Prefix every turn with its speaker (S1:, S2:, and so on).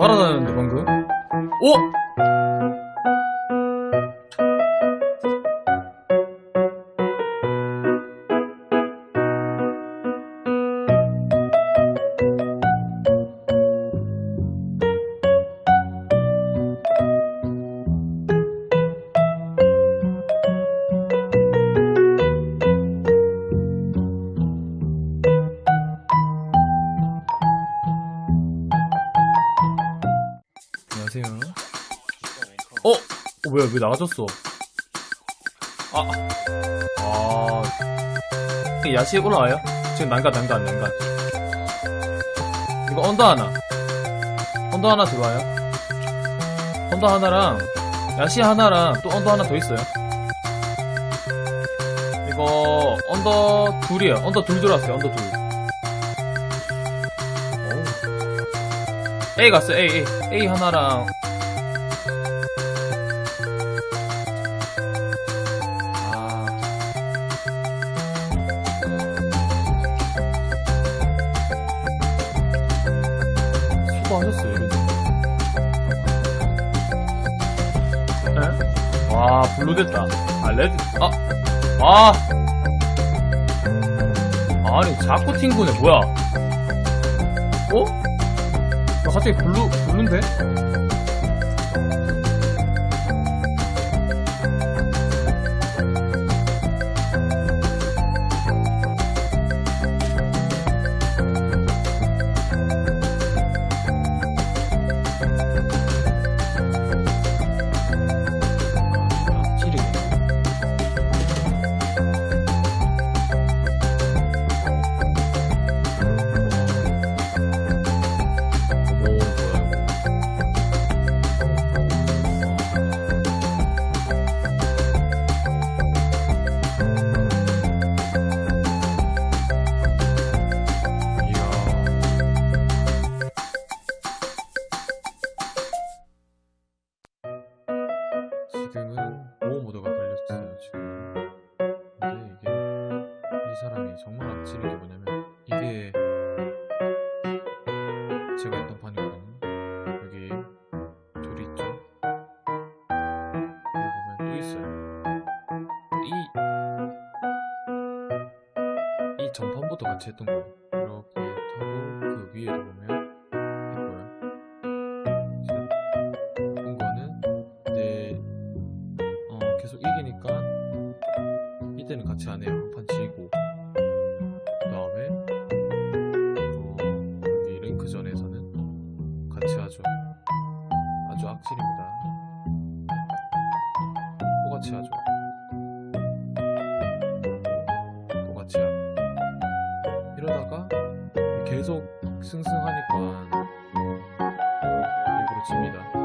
S1: 날아다녔는데 방금 오! 어? 어 뭐야 왜 나가졌어? 아, 아. 야시에 올라와요? 지금 난간 난간 난간 이거 언더 하나. 언더 하나 들어와요? 언더 하나랑 야시 하나랑 또 언더 하나 더 있어요. 이거 언더 둘이에요. 언더 둘 들어왔어요 언더 둘. A 갔어요 A A. A 하나랑 하셨어요 에? 와 블루 됐다 아 레드 아 아! 아니 자꾸 튕구네 뭐야 어? 나 갑자기 블루 블루인데? 이 사람이 정말 악질인 게 뭐냐면, 이게, 제가 했던 판이거든요. 여기 둘이 있죠. 여기 보면 또 있어요. 이, 이 전판부터 같이 했던 거예요. 이렇게 타고 그 위에도 보면 있고요. 지금 본 거는 이제 어, 계속 이기니까 이때는 같이 안 해요. 한판 지고 아주 악질입니다. 똑같이 하죠. 또 같이 하고. 이러다가 계속 승승하니까 일부러 집니다.